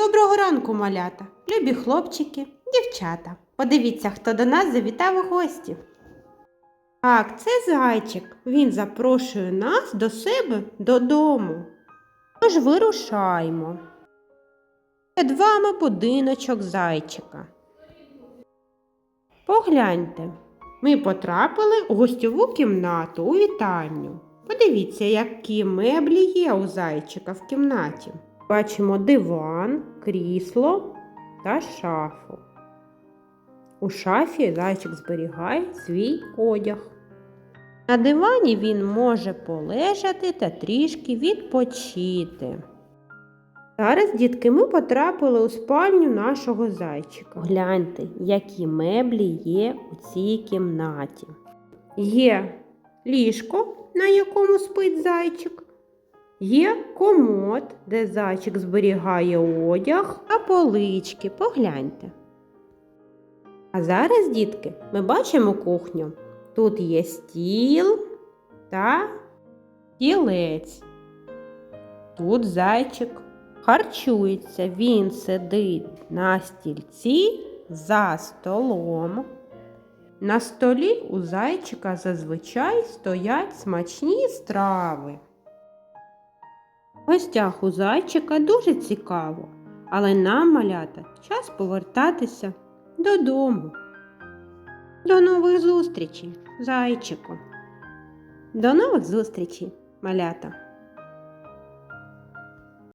Доброго ранку, малята, любі хлопчики, дівчата. Подивіться, хто до нас завітав у гості. Так, це зайчик. Він запрошує нас до себе додому. Тож вирушаємо. Перед вами будиночок зайчика. Погляньте, ми потрапили у гостьову кімнату у вітальню. Подивіться, які меблі є у зайчика в кімнаті. Бачимо диван, крісло та шафу. У шафі зайчик зберігає свій одяг. На дивані він може полежати та трішки відпочити. Зараз, дітки, ми потрапили у спальню нашого зайчика. Гляньте, які меблі є у цій кімнаті. Є ліжко, на якому спить зайчик. Є комод, де зайчик зберігає одяг, а полички, погляньте. А зараз, дітки, ми бачимо кухню. Тут є стіл та стілець. Тут зайчик харчується, він сидить на стільці за столом. На столі у зайчика зазвичай стоять смачні страви. Гостях у зайчика дуже цікаво, але нам, малята, час повертатися додому. До нових зустрічей, зайчику. До нових зустрічей, малята.